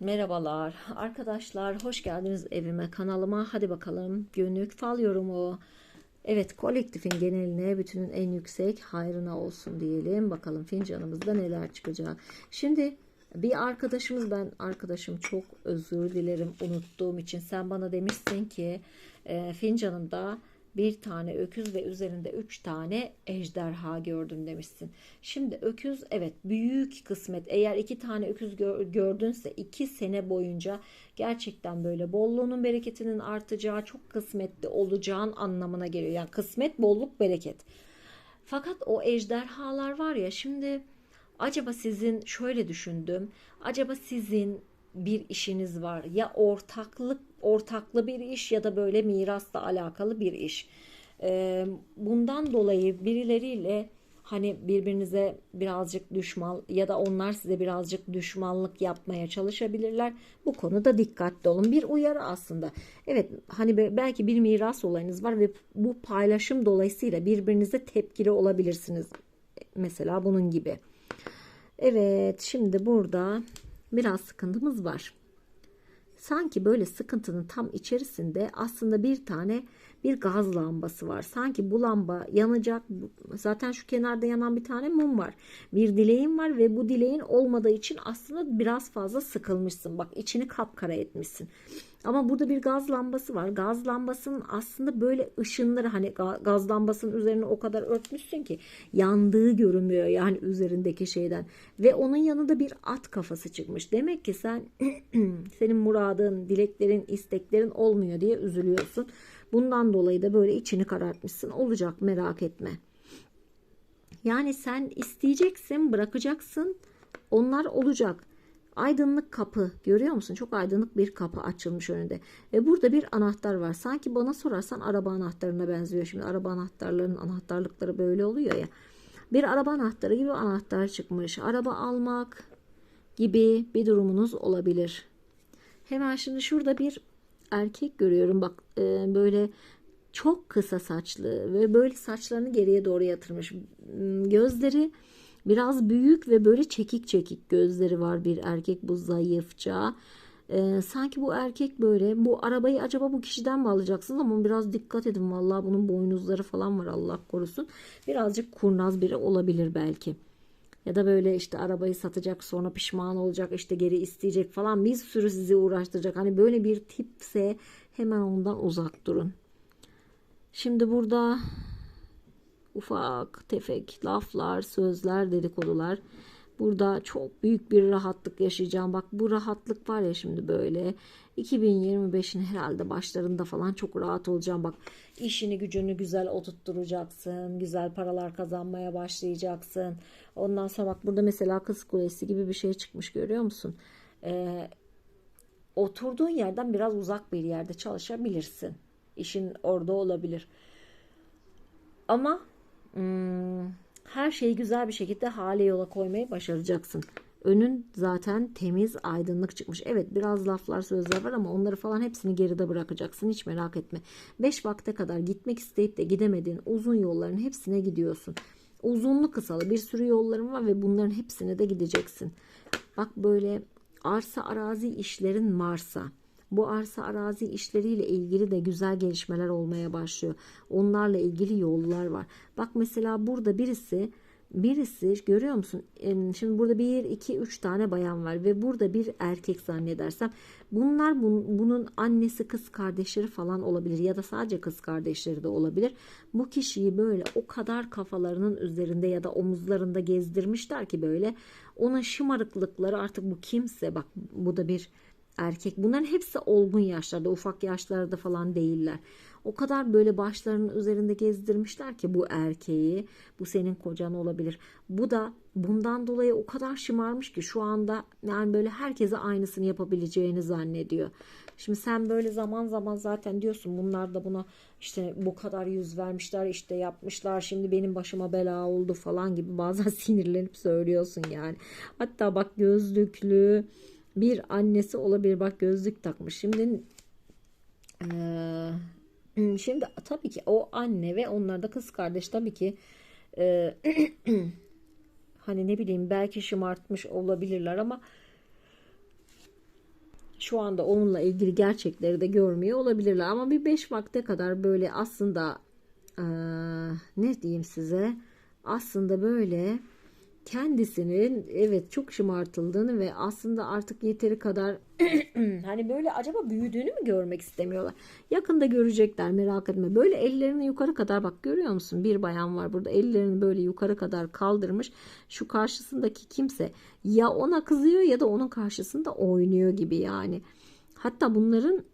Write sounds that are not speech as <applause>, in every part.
Merhabalar. Arkadaşlar hoş geldiniz evime kanalıma. Hadi bakalım günlük fal yorumu. Evet kolektifin geneline bütünün en yüksek hayrına olsun diyelim. Bakalım fincanımızda neler çıkacak. Şimdi bir arkadaşımız ben arkadaşım çok özür dilerim unuttuğum için. Sen bana demişsin ki e, fincanında bir tane öküz ve üzerinde üç tane ejderha gördüm demişsin. Şimdi öküz evet büyük kısmet. Eğer iki tane öküz gördünse iki sene boyunca gerçekten böyle bolluğunun bereketinin artacağı çok kısmetli olacağın anlamına geliyor. Yani kısmet bolluk bereket. Fakat o ejderhalar var ya şimdi acaba sizin şöyle düşündüm. Acaba sizin bir işiniz var. Ya ortaklık ortaklı bir iş ya da böyle mirasla alakalı bir iş. Ee, bundan dolayı birileriyle hani birbirinize birazcık düşman ya da onlar size birazcık düşmanlık yapmaya çalışabilirler. Bu konuda dikkatli olun. Bir uyarı aslında. Evet hani belki bir miras olayınız var ve bu paylaşım dolayısıyla birbirinize tepkili olabilirsiniz. Mesela bunun gibi. Evet şimdi burada biraz sıkıntımız var. Sanki böyle sıkıntının tam içerisinde aslında bir tane bir gaz lambası var. Sanki bu lamba yanacak. Zaten şu kenarda yanan bir tane mum var. Bir dileğin var ve bu dileğin olmadığı için aslında biraz fazla sıkılmışsın. Bak içini kapkara etmişsin. Ama burada bir gaz lambası var. Gaz lambasının aslında böyle ışınları hani gaz lambasının üzerine o kadar örtmüşsün ki yandığı görünmüyor yani üzerindeki şeyden. Ve onun yanında bir at kafası çıkmış. Demek ki sen <clears throat> senin muradın, dileklerin, isteklerin olmuyor diye üzülüyorsun. Bundan dolayı da böyle içini karartmışsın. Olacak merak etme. Yani sen isteyeceksin, bırakacaksın. Onlar olacak. Aydınlık kapı görüyor musun? Çok aydınlık bir kapı açılmış önünde. Ve burada bir anahtar var. Sanki bana sorarsan araba anahtarına benziyor. Şimdi araba anahtarlarının anahtarlıkları böyle oluyor ya. Bir araba anahtarı gibi anahtar çıkmış. Araba almak gibi bir durumunuz olabilir. Hemen şimdi şurada bir erkek görüyorum. Bak e, böyle çok kısa saçlı ve böyle saçlarını geriye doğru yatırmış. Gözleri biraz büyük ve böyle çekik çekik gözleri var bir erkek bu zayıfça. Ee, sanki bu erkek böyle bu arabayı acaba bu kişiden mi alacaksınız ama biraz dikkat edin vallahi bunun boynuzları falan var Allah korusun. Birazcık kurnaz biri olabilir belki. Ya da böyle işte arabayı satacak sonra pişman olacak işte geri isteyecek falan bir sürü sizi uğraştıracak. Hani böyle bir tipse hemen ondan uzak durun. Şimdi burada ufak tefek laflar, sözler, dedikodular. Burada çok büyük bir rahatlık yaşayacağım. Bak bu rahatlık var ya şimdi böyle. 2025'in herhalde başlarında falan çok rahat olacağım. Bak işini gücünü güzel oturtturacaksın. Güzel paralar kazanmaya başlayacaksın. Ondan sonra bak burada mesela kız kulesi gibi bir şey çıkmış görüyor musun? Ee, oturduğun yerden biraz uzak bir yerde çalışabilirsin. İşin orada olabilir. Ama hmm, her şeyi güzel bir şekilde hale yola koymayı başaracaksın. Önün zaten temiz, aydınlık çıkmış. Evet biraz laflar, sözler var ama onları falan hepsini geride bırakacaksın. Hiç merak etme. 5 vakte kadar gitmek isteyip de gidemediğin uzun yolların hepsine gidiyorsun. Uzunlu kısalı bir sürü yolların var ve bunların hepsine de gideceksin. Bak böyle arsa arazi işlerin varsa bu arsa arazi işleriyle ilgili de güzel gelişmeler olmaya başlıyor. Onlarla ilgili yollar var. Bak mesela burada birisi birisi görüyor musun? Şimdi burada bir, iki, üç tane bayan var ve burada bir erkek zannedersem bunlar bunun annesi kız kardeşleri falan olabilir ya da sadece kız kardeşleri de olabilir. Bu kişiyi böyle o kadar kafalarının üzerinde ya da omuzlarında gezdirmişler ki böyle onun şımarıklıkları artık bu kimse bak bu da bir erkek. Bunların hepsi olgun yaşlarda, ufak yaşlarda falan değiller. O kadar böyle başlarının üzerinde gezdirmişler ki bu erkeği, bu senin kocan olabilir. Bu da bundan dolayı o kadar şımarmış ki şu anda yani böyle herkese aynısını yapabileceğini zannediyor. Şimdi sen böyle zaman zaman zaten diyorsun bunlar da buna işte bu kadar yüz vermişler işte yapmışlar şimdi benim başıma bela oldu falan gibi bazen <laughs> sinirlenip söylüyorsun yani. Hatta bak gözlüklü bir annesi olabilir. Bak gözlük takmış. Şimdi e, <clears throat> şimdi tabii ki o anne ve onlar da kız kardeş tabii ki e, <clears throat> hani ne bileyim belki şımartmış olabilirler ama şu anda onunla ilgili gerçekleri de görmüyor olabilirler ama bir 5 vakte kadar böyle aslında eee, ne diyeyim size aslında böyle kendisinin evet çok şımartıldığını ve aslında artık yeteri kadar <clears throat> hani böyle acaba büyüdüğünü mü görmek istemiyorlar. Yakında görecekler merak etme. Böyle ellerini yukarı kadar bak görüyor musun? Bir bayan var burada ellerini böyle yukarı kadar kaldırmış. Şu karşısındaki kimse ya ona kızıyor ya da onun karşısında oynuyor gibi yani. Hatta bunların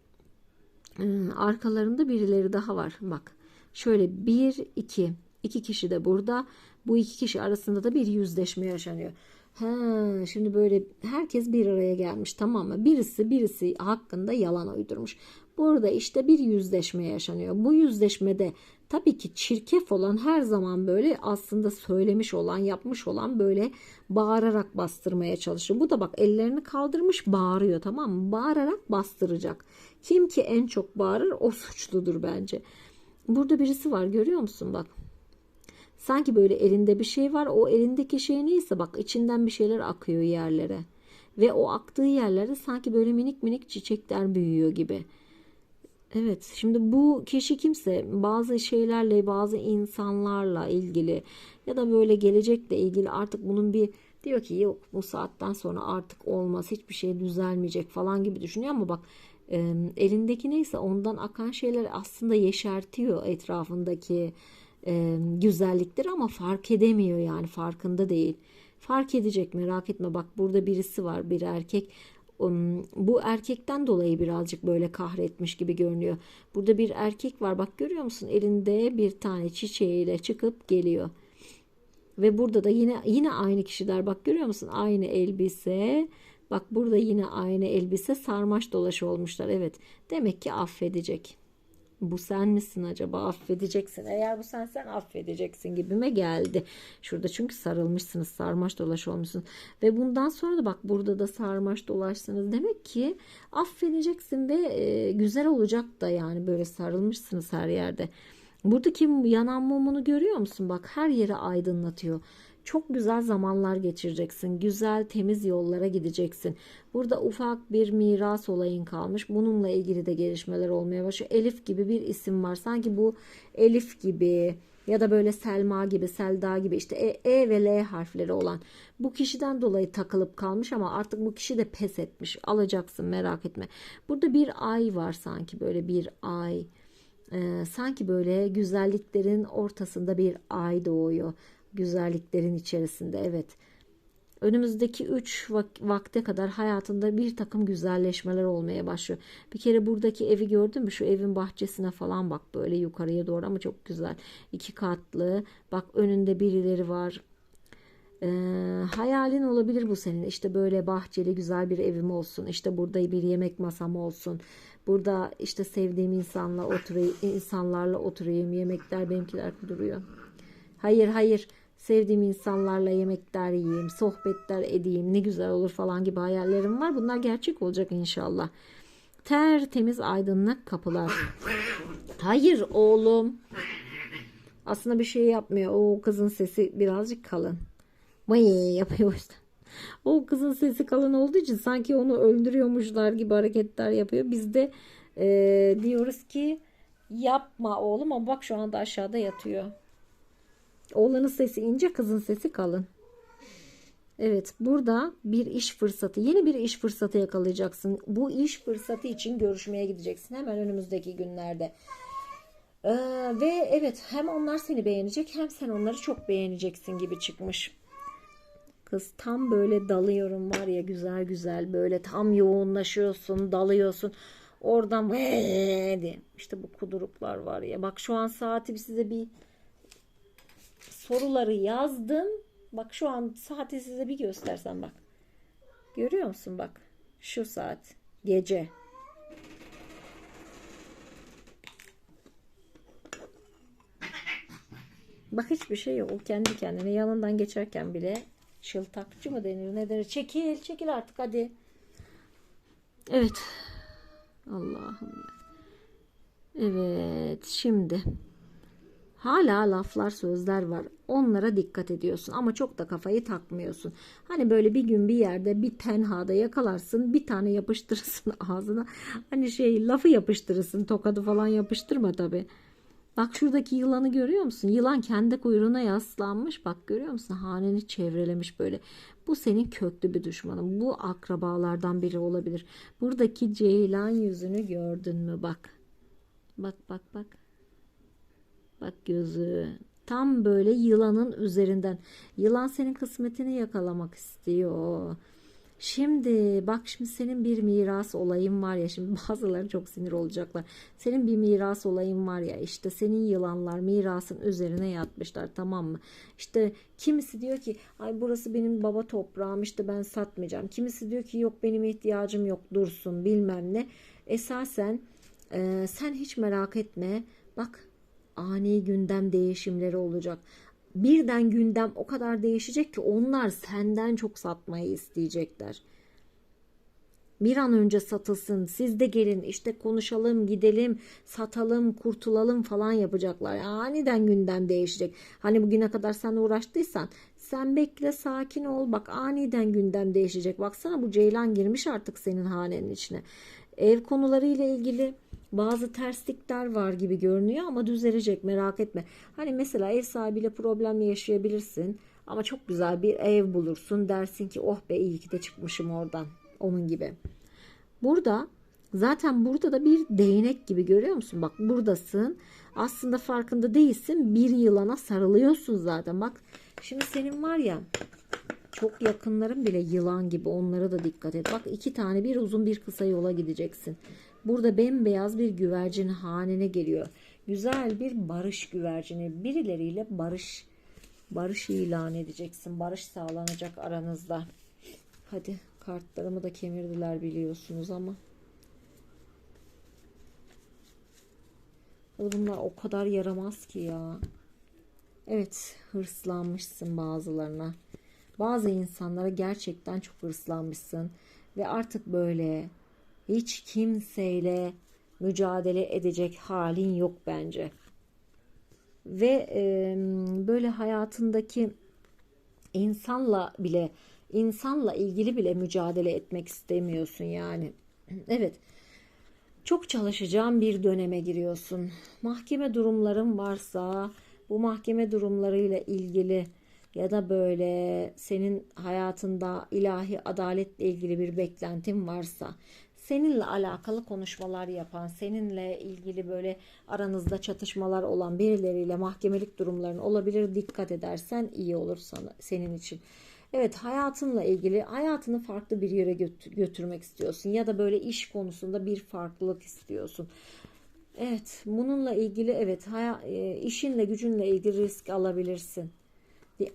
e, arkalarında birileri daha var. Bak şöyle bir iki iki kişi de burada. Bu iki kişi arasında da bir yüzleşme yaşanıyor. Ha, şimdi böyle herkes bir araya gelmiş tamam mı? Birisi birisi hakkında yalan uydurmuş. Burada işte bir yüzleşme yaşanıyor. Bu yüzleşmede tabii ki çirkef olan her zaman böyle aslında söylemiş olan yapmış olan böyle bağırarak bastırmaya çalışıyor. Bu da bak ellerini kaldırmış bağırıyor tamam mı? Bağırarak bastıracak. Kim ki en çok bağırır o suçludur bence. Burada birisi var görüyor musun bak. Sanki böyle elinde bir şey var. O elindeki şey neyse bak içinden bir şeyler akıyor yerlere. Ve o aktığı yerlerde sanki böyle minik minik çiçekler büyüyor gibi. Evet şimdi bu kişi kimse bazı şeylerle bazı insanlarla ilgili ya da böyle gelecekle ilgili artık bunun bir diyor ki yok bu saatten sonra artık olmaz hiçbir şey düzelmeyecek falan gibi düşünüyor ama bak elindeki neyse ondan akan şeyler aslında yeşertiyor etrafındaki e, güzellikleri ama fark edemiyor yani farkında değil. Fark edecek merak etme bak burada birisi var bir erkek Um, bu erkekten dolayı birazcık böyle kahretmiş gibi görünüyor. Burada bir erkek var bak görüyor musun elinde bir tane çiçeğiyle çıkıp geliyor. Ve burada da yine yine aynı kişiler bak görüyor musun aynı elbise. Bak burada yine aynı elbise sarmaş dolaş olmuşlar. Evet demek ki affedecek. Bu sen misin acaba affedeceksin. Eğer bu sensen affedeceksin gibime geldi. Şurada çünkü sarılmışsınız sarmaş dolaş olmuşsunuz. Ve bundan sonra da bak burada da sarmaş dolaşsınız. Demek ki affedeceksin ve e, güzel olacak da yani böyle sarılmışsınız her yerde. Buradaki yanan mumunu görüyor musun? Bak her yeri aydınlatıyor. Çok güzel zamanlar geçireceksin. Güzel, temiz yollara gideceksin. Burada ufak bir miras olayın kalmış. Bununla ilgili de gelişmeler olmaya başlıyor. Elif gibi bir isim var. Sanki bu Elif gibi ya da böyle Selma gibi, Selda gibi işte E, e ve L harfleri olan bu kişiden dolayı takılıp kalmış ama artık bu kişi de pes etmiş. Alacaksın merak etme. Burada bir ay var sanki böyle bir ay. Ee, sanki böyle güzelliklerin ortasında bir ay doğuyor güzelliklerin içerisinde evet. Önümüzdeki 3 vakte kadar hayatında bir takım güzelleşmeler olmaya başlıyor. Bir kere buradaki evi gördün mü? Şu evin bahçesine falan bak böyle yukarıya doğru ama çok güzel. iki katlı. Bak önünde birileri var. Ee, hayalin olabilir bu senin. İşte böyle bahçeli güzel bir evim olsun. İşte burada bir yemek masam olsun. Burada işte sevdiğim insanla oturayım, insanlarla oturayım. Yemekler benimkiler duruyor. Hayır hayır sevdiğim insanlarla yemekler yiyeyim, sohbetler edeyim, ne güzel olur falan gibi hayallerim var. Bunlar gerçek olacak inşallah. Tertemiz aydınlık kapılar. Hayır oğlum. Aslında bir şey yapmıyor. O kızın sesi birazcık kalın. Mıy yapıyor yüzden. O kızın sesi kalın olduğu için sanki onu öldürüyormuşlar gibi hareketler yapıyor. Biz de e, diyoruz ki yapma oğlum ama bak şu anda aşağıda yatıyor. Oğlanın sesi ince, kızın sesi kalın. Evet, burada bir iş fırsatı, yeni bir iş fırsatı yakalayacaksın. Bu iş fırsatı için görüşmeye gideceksin hemen önümüzdeki günlerde. Ee, ve evet, hem onlar seni beğenecek, hem sen onları çok beğeneceksin gibi çıkmış. Kız tam böyle dalıyorum var ya güzel güzel böyle tam yoğunlaşıyorsun, dalıyorsun. Oradan diye. İşte bu kuduruklar var ya. Bak şu an saati size bir soruları yazdım. Bak şu an saati size bir göstersem bak. Görüyor musun bak. Şu saat. Gece. Bak hiçbir şey yok. O kendi kendine yanından geçerken bile şıltakçı mı denir ne denir? Çekil çekil artık hadi. Evet. Allah'ım. Evet şimdi hala laflar sözler var. Onlara dikkat ediyorsun ama çok da kafayı takmıyorsun. Hani böyle bir gün bir yerde bir tenhada yakalarsın bir tane yapıştırırsın <laughs> ağzına. Hani şey lafı yapıştırırsın tokadı falan yapıştırma tabi. Bak şuradaki yılanı görüyor musun? Yılan kendi kuyruğuna yaslanmış. Bak görüyor musun? Haneni çevrelemiş böyle. Bu senin köklü bir düşmanın. Bu akrabalardan biri olabilir. Buradaki ceylan yüzünü gördün mü? Bak. Bak bak bak. Bak gözü. Tam böyle yılanın üzerinden. Yılan senin kısmetini yakalamak istiyor. Şimdi bak şimdi senin bir miras olayın var ya şimdi <laughs> bazıları çok sinir olacaklar. Senin bir miras olayın var ya işte senin yılanlar mirasın üzerine yatmışlar tamam mı? İşte kimisi diyor ki ay burası benim baba toprağım işte ben satmayacağım. Kimisi diyor ki yok benim ihtiyacım yok dursun bilmem ne. Esasen e, sen hiç merak etme bak ani gündem değişimleri olacak birden gündem o kadar değişecek ki onlar senden çok satmayı isteyecekler. Bir an önce satılsın, siz de gelin işte konuşalım, gidelim, satalım, kurtulalım falan yapacaklar. Aniden gündem değişecek. Hani bugüne kadar sen uğraştıysan sen bekle sakin ol bak aniden gündem değişecek. Baksana bu ceylan girmiş artık senin hanenin içine. Ev konuları ile ilgili bazı terslikler var gibi görünüyor ama düzelecek merak etme. Hani mesela ev sahibiyle problem yaşayabilirsin ama çok güzel bir ev bulursun dersin ki oh be iyi ki de çıkmışım oradan onun gibi. Burada zaten burada da bir değnek gibi görüyor musun? Bak buradasın aslında farkında değilsin bir yılana sarılıyorsun zaten bak şimdi senin var ya çok yakınların bile yılan gibi onlara da dikkat et. Bak iki tane bir uzun bir kısa yola gideceksin. Burada bembeyaz bir güvercin hanene geliyor. Güzel bir barış güvercini. Birileriyle barış barış ilan edeceksin. Barış sağlanacak aranızda. Hadi kartlarımı da kemirdiler biliyorsunuz ama. Bunlar o kadar yaramaz ki ya. Evet hırslanmışsın bazılarına. Bazı insanlara gerçekten çok hırslanmışsın. Ve artık böyle hiç kimseyle mücadele edecek halin yok bence. Ve e, böyle hayatındaki insanla bile insanla ilgili bile mücadele etmek istemiyorsun yani. <clears throat> Evet. Çok çalışacağım bir döneme giriyorsun. Mahkeme durumların varsa bu mahkeme durumlarıyla ilgili ya da böyle senin hayatında ilahi adaletle ilgili bir beklentin varsa seninle alakalı konuşmalar yapan, seninle ilgili böyle aranızda çatışmalar olan birileriyle mahkemelik durumların olabilir. Dikkat edersen iyi olur sana, senin için. Evet hayatınla ilgili hayatını farklı bir yere götürmek istiyorsun ya da böyle iş konusunda bir farklılık istiyorsun. Evet bununla ilgili evet e, işinle gücünle ilgili risk alabilirsin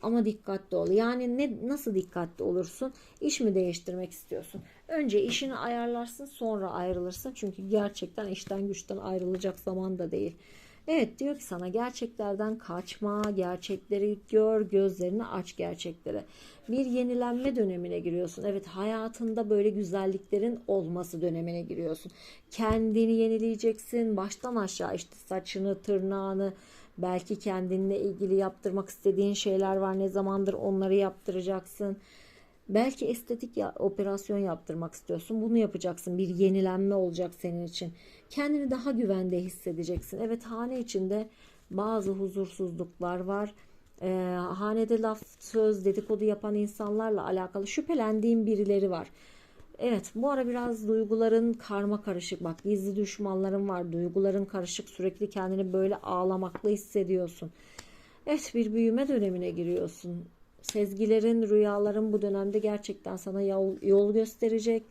ama dikkatli ol. Yani ne nasıl dikkatli olursun? İş mi değiştirmek istiyorsun? Önce işini ayarlarsın, sonra ayrılırsın. Çünkü gerçekten işten güçten ayrılacak zaman da değil. Evet diyor ki sana gerçeklerden kaçma, gerçekleri gör, gözlerini aç gerçeklere. Bir yenilenme dönemine giriyorsun. Evet hayatında böyle güzelliklerin olması dönemine giriyorsun. Kendini yenileyeceksin. Baştan aşağı işte saçını, tırnağını, Belki kendinle ilgili yaptırmak istediğin şeyler var. Ne zamandır onları yaptıracaksın. Belki estetik ya, operasyon yaptırmak istiyorsun. Bunu yapacaksın. Bir yenilenme olacak senin için. Kendini daha güvende hissedeceksin. Evet hane içinde bazı huzursuzluklar var. Ee, hanede laf, söz, dedikodu yapan insanlarla alakalı şüphelendiğim birileri var. Evet bu ara biraz duyguların karma karışık bak gizli düşmanların var duyguların karışık sürekli kendini böyle ağlamaklı hissediyorsun. Evet bir büyüme dönemine giriyorsun. Sezgilerin, rüyaların bu dönemde gerçekten sana yol, yol gösterecek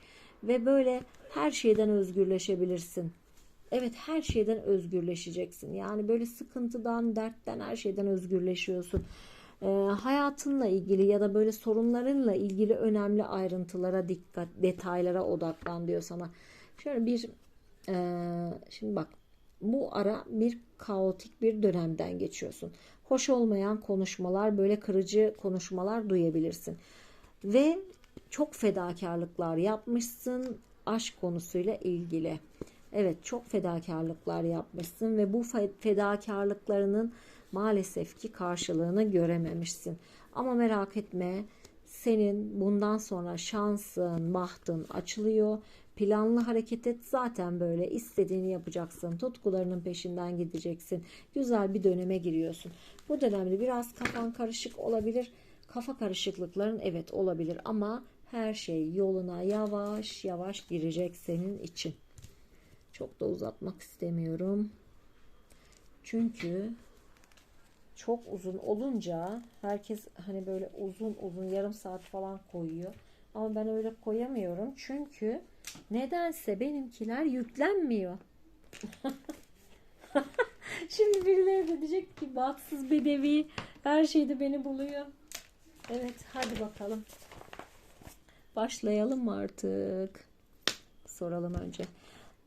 ve böyle her şeyden özgürleşebilirsin. Evet her şeyden özgürleşeceksin. Yani böyle sıkıntıdan, dertten her şeyden özgürleşiyorsun e, hayatınla ilgili ya da böyle sorunlarınla ilgili önemli ayrıntılara dikkat, detaylara odaklan diyor sana. Şöyle bir e, şimdi bak bu ara bir kaotik bir dönemden geçiyorsun. Hoş olmayan konuşmalar, böyle kırıcı konuşmalar duyabilirsin. Ve çok fedakarlıklar yapmışsın aşk konusuyla ilgili. Evet çok fedakarlıklar yapmışsın ve bu fedakarlıklarının maalesef ki karşılığını görememişsin. Ama merak etme senin bundan sonra şansın, bahtın açılıyor. Planlı hareket et zaten böyle istediğini yapacaksın. Tutkularının peşinden gideceksin. Güzel bir döneme giriyorsun. Bu dönemde biraz kafan karışık olabilir. Kafa karışıklıkların evet olabilir ama her şey yoluna yavaş yavaş girecek senin için. Çok da uzatmak istemiyorum. Çünkü çok uzun olunca herkes hani böyle uzun uzun yarım saat falan koyuyor. Ama ben öyle koyamıyorum. Çünkü nedense benimkiler yüklenmiyor. <laughs> Şimdi birileri de diyecek ki baksız bedevi her şeyde beni buluyor. Evet hadi bakalım. Başlayalım mı artık? Soralım önce.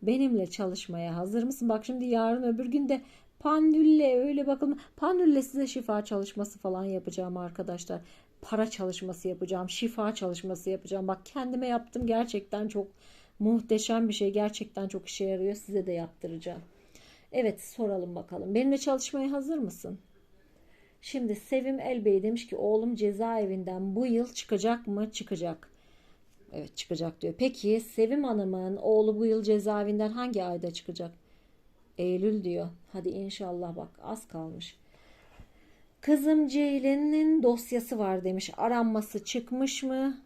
Benimle çalışmaya hazır mısın? Bak şimdi yarın öbür gün de pandülle öyle bakın. Pandülle size şifa çalışması falan yapacağım arkadaşlar. Para çalışması yapacağım. Şifa çalışması yapacağım. Bak kendime yaptım. Gerçekten çok muhteşem bir şey. Gerçekten çok işe yarıyor. Size de yaptıracağım. Evet soralım bakalım. Benimle çalışmaya hazır mısın? Şimdi Sevim Elbey demiş ki oğlum cezaevinden bu yıl çıkacak mı? Çıkacak. Evet çıkacak diyor. Peki Sevim Hanım'ın oğlu bu yıl cezaevinden hangi ayda çıkacak? Eylül diyor. Hadi inşallah bak az kalmış. Kızım Ceylin'in dosyası var demiş. Aranması çıkmış mı?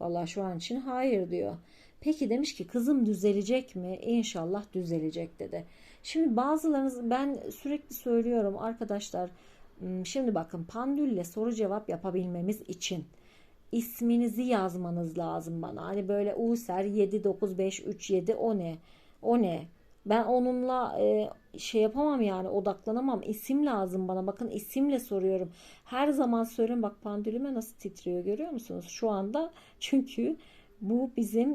Vallahi şu an için hayır diyor. Peki demiş ki kızım düzelecek mi? İnşallah düzelecek dedi. Şimdi bazılarınız ben sürekli söylüyorum arkadaşlar. Şimdi bakın pandülle soru cevap yapabilmemiz için isminizi yazmanız lazım bana. Hani böyle User 79537 o ne? O ne? Ben onunla e, şey yapamam yani odaklanamam. İsim lazım bana. Bakın isimle soruyorum. Her zaman söylüyorum bak pandülüme nasıl titriyor görüyor musunuz? Şu anda çünkü bu bizim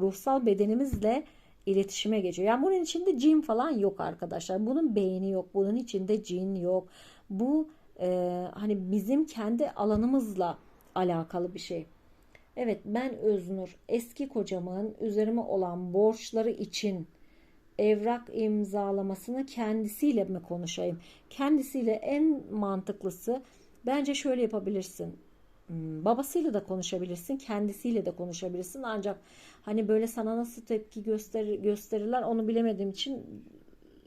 ruhsal bedenimizle iletişime geçiyor. Yani bunun içinde cin falan yok arkadaşlar. Bunun beyni yok. Bunun içinde cin yok. Bu e, hani bizim kendi alanımızla alakalı bir şey. Evet ben Öznur eski kocamın üzerime olan borçları için evrak imzalamasını kendisiyle mi konuşayım? Kendisiyle en mantıklısı bence şöyle yapabilirsin. Hmm, babasıyla da konuşabilirsin, kendisiyle de konuşabilirsin. Ancak hani böyle sana nasıl tepki gösterir, gösterirler onu bilemediğim için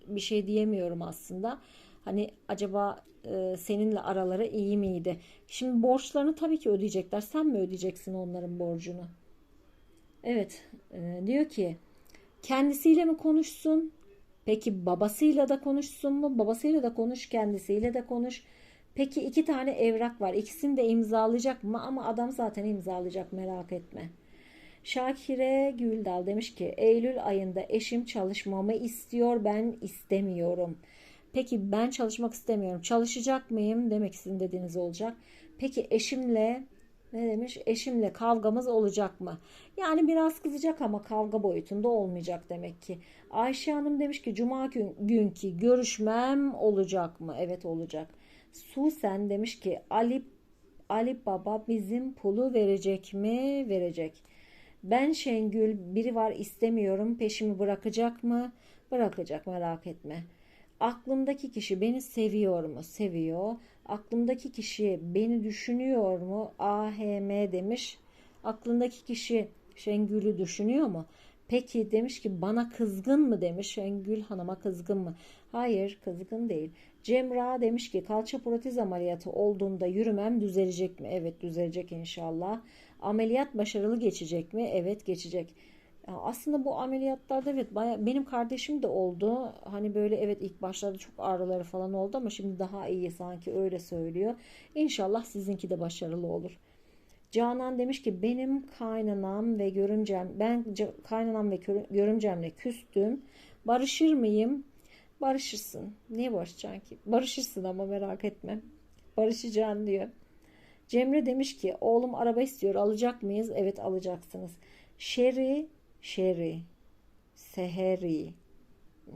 bir şey diyemiyorum aslında. Hani acaba e, seninle araları iyi miydi? Şimdi borçlarını tabii ki ödeyecekler. Sen mi ödeyeceksin onların borcunu? Evet, e, diyor ki kendisiyle mi konuşsun? Peki babasıyla da konuşsun mu? Babasıyla da konuş, kendisiyle de konuş. Peki iki tane evrak var. İkisini de imzalayacak mı? Ama adam zaten imzalayacak merak etme. Şakire Güldal demiş ki Eylül ayında eşim çalışmamı istiyor ben istemiyorum. Peki ben çalışmak istemiyorum. Çalışacak mıyım? Demek sizin dediğiniz olacak. Peki eşimle ne demiş? Eşimle kavgamız olacak mı? Yani biraz kızacak ama kavga boyutunda olmayacak demek ki. Ayşe Hanım demiş ki cuma gün, günkü görüşmem olacak mı? Evet olacak. Susen demiş ki Ali Ali Baba bizim pulu verecek mi? Verecek. Ben Şengül biri var istemiyorum peşimi bırakacak mı? Bırakacak merak etme. Aklımdaki kişi beni seviyor mu? Seviyor. Aklımdaki kişi beni düşünüyor mu? AHM demiş. Aklındaki kişi Şengül'ü düşünüyor mu? Peki demiş ki bana kızgın mı demiş. Şengül Hanım'a kızgın mı? Hayır kızgın değil. Cemra demiş ki kalça protez ameliyatı olduğunda yürümem düzelecek mi? Evet düzelecek inşallah. Ameliyat başarılı geçecek mi? Evet geçecek. Aslında bu ameliyatlarda evet baya, benim kardeşim de oldu. Hani böyle evet ilk başlarda çok ağrıları falan oldu ama şimdi daha iyi sanki öyle söylüyor. İnşallah sizinki de başarılı olur. Canan demiş ki benim kaynanam ve görümcem ben kaynanam ve görümcemle küstüm. Barışır mıyım? Barışırsın. Niye barışacaksın ki? Barışırsın ama merak etme. Barışacaksın diyor. Cemre demiş ki oğlum araba istiyor alacak mıyız? Evet alacaksınız. Şeri Şeri, Seheri,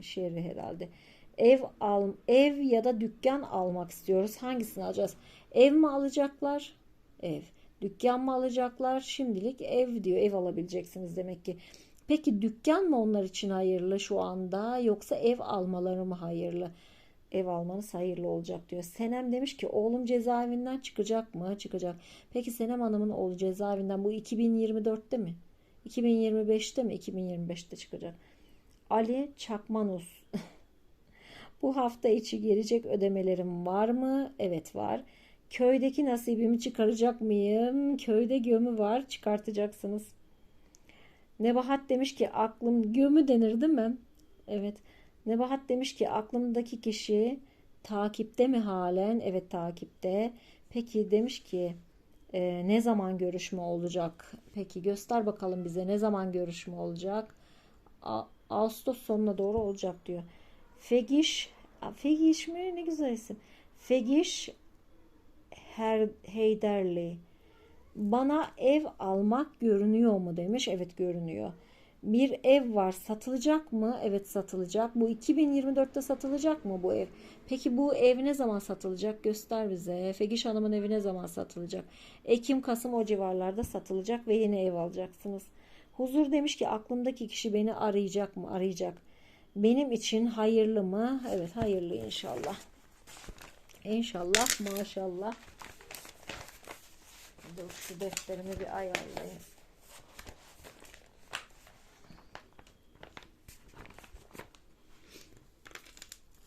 Şeri herhalde. Ev al, ev ya da dükkan almak istiyoruz. Hangisini alacağız? Ev mi alacaklar? Ev. Dükkan mı alacaklar? Şimdilik ev diyor. Ev alabileceksiniz demek ki. Peki dükkan mı onlar için hayırlı şu anda yoksa ev almaları mı hayırlı? ev almanız hayırlı olacak diyor. Senem demiş ki oğlum cezaevinden çıkacak mı? Çıkacak. Peki Senem Hanım'ın oğlu cezaevinden bu 2024'te mi? 2025'te mi? 2025'te çıkacak. Ali Çakmanus. <laughs> bu hafta içi gelecek ödemelerim var mı? Evet var. Köydeki nasibimi çıkaracak mıyım? Köyde gömü var. Çıkartacaksınız. Nebahat demiş ki aklım gömü denir değil mi? Evet. Nebahat demiş ki aklımdaki kişi takipte mi halen? Evet takipte. Peki demiş ki e, ne zaman görüşme olacak? Peki göster bakalım bize ne zaman görüşme olacak? A- Ağustos sonuna doğru olacak diyor. Fegiş, Fegiş mi? Ne güzel isim. Fegiş Her Heyderli. Bana ev almak görünüyor mu demiş. Evet görünüyor. Bir ev var satılacak mı? Evet satılacak. Bu 2024'te satılacak mı bu ev? Peki bu ev ne zaman satılacak? Göster bize. Fegiş Hanım'ın evi ne zaman satılacak? Ekim, Kasım o civarlarda satılacak ve yeni ev alacaksınız. Huzur demiş ki aklımdaki kişi beni arayacak mı? Arayacak. Benim için hayırlı mı? Evet hayırlı inşallah. İnşallah maşallah. Dur şu defterimi bir ayarlayayım.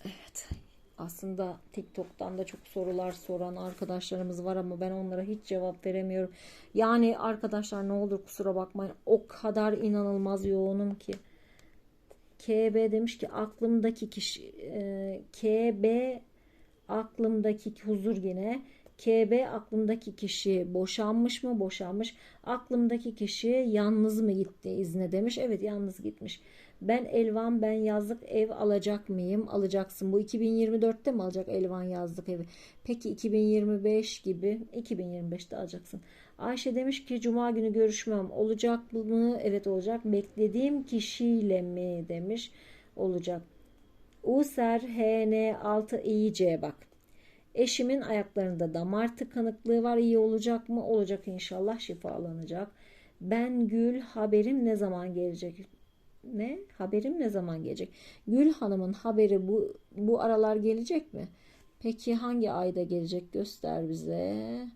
Evet. Aslında TikTok'tan da çok sorular soran arkadaşlarımız var ama ben onlara hiç cevap veremiyorum. Yani arkadaşlar ne olur kusura bakmayın. O kadar inanılmaz yoğunum ki. KB demiş ki aklımdaki kişi e, KB aklımdaki huzur yine KB aklımdaki kişi boşanmış mı? Boşanmış. Aklımdaki kişi yalnız mı gitti izne demiş. Evet yalnız gitmiş. Ben Elvan ben yazlık ev alacak mıyım? Alacaksın. Bu 2024'te mi alacak Elvan yazlık evi? Peki 2025 gibi 2025'te alacaksın. Ayşe demiş ki cuma günü görüşmem olacak mı? Evet olacak. Beklediğim kişiyle mi demiş. Olacak. User HN6 iyice bak. Eşimin ayaklarında damar tıkanıklığı var. İyi olacak mı? Olacak inşallah şifalanacak. Ben Gül haberim ne zaman gelecek? Ne? Haberim ne zaman gelecek? Gül Hanım'ın haberi bu bu aralar gelecek mi? Peki hangi ayda gelecek? Göster bize.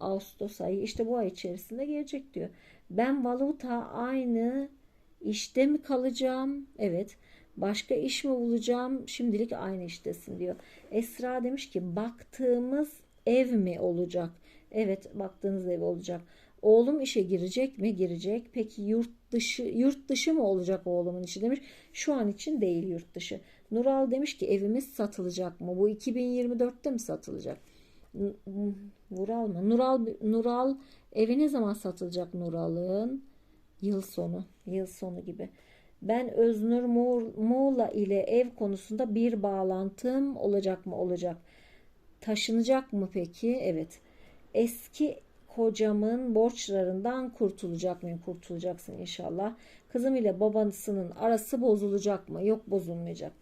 Ağustos ayı işte bu ay içerisinde gelecek diyor. Ben valuta aynı işte mi kalacağım? Evet. Başka iş mi bulacağım? Şimdilik aynı iştesin diyor. Esra demiş ki baktığımız ev mi olacak? Evet baktığınız ev olacak. Oğlum işe girecek mi? Girecek. Peki yurt dışı yurt dışı mı olacak oğlumun işi demiş. Şu an için değil yurt dışı. Nural demiş ki evimiz satılacak mı? Bu 2024'te mi satılacak? Vural mı? Nural Nural evi ne zaman satılacak Nural'ın? Yıl sonu. Yıl sonu gibi. Ben Öznur Muğla ile ev konusunda bir bağlantım olacak mı? Olacak. Taşınacak mı peki? Evet. Eski kocamın borçlarından kurtulacak mıyım? Kurtulacaksın inşallah. Kızım ile babasının arası bozulacak mı? Yok bozulmayacak.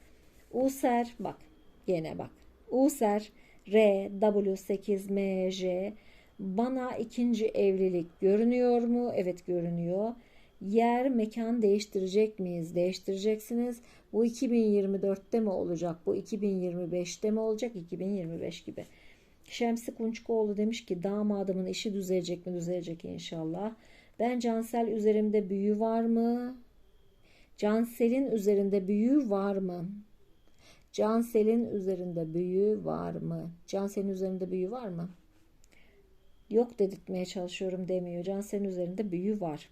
User bak yine bak. User R W8 MJ bana ikinci evlilik görünüyor mu? Evet görünüyor. Yer mekan değiştirecek miyiz? Değiştireceksiniz. Bu 2024'te mi olacak? Bu 2025'te mi olacak? 2025 gibi. Şemsi Kunçkoğlu demiş ki damadımın işi düzelecek mi? Düzelecek inşallah. Ben Cansel üzerimde büyü var mı? Cansel'in üzerinde büyü var mı? Cansel'in üzerinde büyü var mı? Cansel'in üzerinde büyü var mı? Yok dedirtmeye çalışıyorum demiyor. Cansel'in üzerinde büyü var.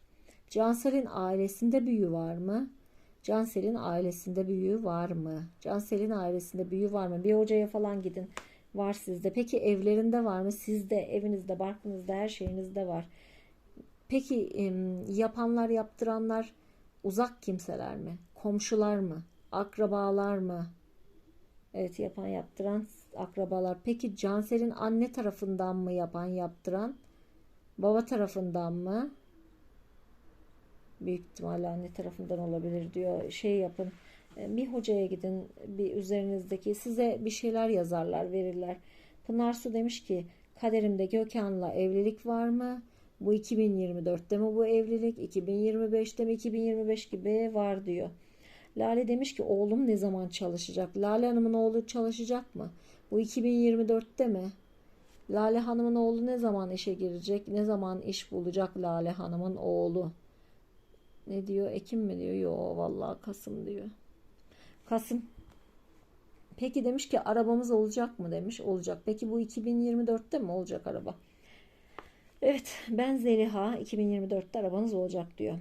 Cansel'in ailesinde büyü var mı? Cansel'in ailesinde büyü var mı? Cansel'in ailesinde büyü var mı? Bir hocaya falan gidin. Var sizde. Peki evlerinde var mı? Sizde, evinizde, barkınızda, her şeyinizde var. Peki yapanlar, yaptıranlar uzak kimseler mi? Komşular mı? Akrabalar mı? Evet yapan yaptıran akrabalar. Peki Cansel'in anne tarafından mı yapan yaptıran? Baba tarafından mı? büyük ihtimalle anne tarafından olabilir diyor. Şey yapın bir hocaya gidin bir üzerinizdeki size bir şeyler yazarlar verirler. Pınar Su demiş ki kaderimde Gökhan'la evlilik var mı? Bu 2024'te mi bu evlilik? 2025'te mi? 2025 gibi var diyor. Lale demiş ki oğlum ne zaman çalışacak? Lale Hanım'ın oğlu çalışacak mı? Bu 2024'te mi? Lale Hanım'ın oğlu ne zaman işe girecek? Ne zaman iş bulacak Lale Hanım'ın oğlu? Ne diyor? Ekim mi diyor? Yo vallahi Kasım diyor. Kasım. Peki demiş ki arabamız olacak mı demiş. Olacak. Peki bu 2024'te mi olacak araba? Evet ben Zeliha 2024'te arabanız olacak diyor.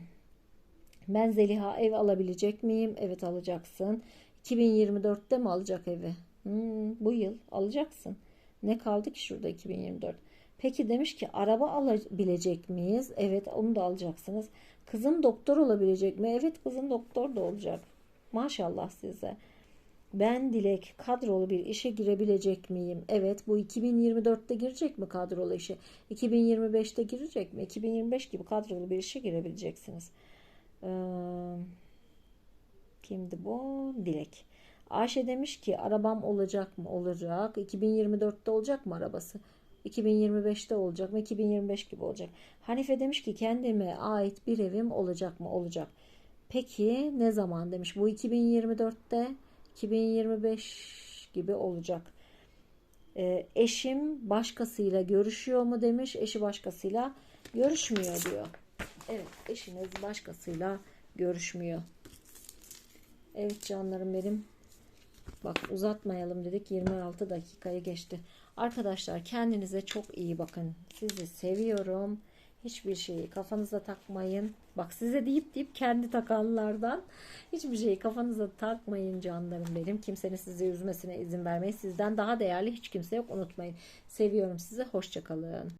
Ben Zeliha ev alabilecek miyim? Evet alacaksın. 2024'te mi alacak evi? Hmm, bu yıl alacaksın. Ne kaldı ki şurada 2024? Peki demiş ki araba alabilecek miyiz? Evet onu da alacaksınız. Kızım doktor olabilecek mi? Evet kızım doktor da olacak. Maşallah size. Ben Dilek kadrolu bir işe girebilecek miyim? Evet bu 2024'te girecek mi kadrolu işe? 2025'te girecek mi? 2025 gibi kadrolu bir işe girebileceksiniz. Ee, kimdi bu? Dilek. Ayşe demiş ki arabam olacak mı? Olacak. 2024'te olacak mı arabası? 2025'te olacak mı? 2025 gibi olacak. Hanife demiş ki kendime ait bir evim olacak mı? Olacak. Peki ne zaman demiş? Bu 2024'te 2025 gibi olacak. Ee, eşim başkasıyla görüşüyor mu demiş. Eşi başkasıyla görüşmüyor diyor. Evet eşiniz başkasıyla görüşmüyor. Evet canlarım benim. Bak uzatmayalım dedik 26 dakikayı geçti. Arkadaşlar kendinize çok iyi bakın. Sizi seviyorum. Hiçbir şeyi kafanıza takmayın. Bak size deyip deyip kendi takanlardan hiçbir şeyi kafanıza takmayın canlarım benim. Kimsenin sizi üzmesine izin vermeyin. Sizden daha değerli hiç kimse yok unutmayın. Seviyorum sizi. Hoşçakalın.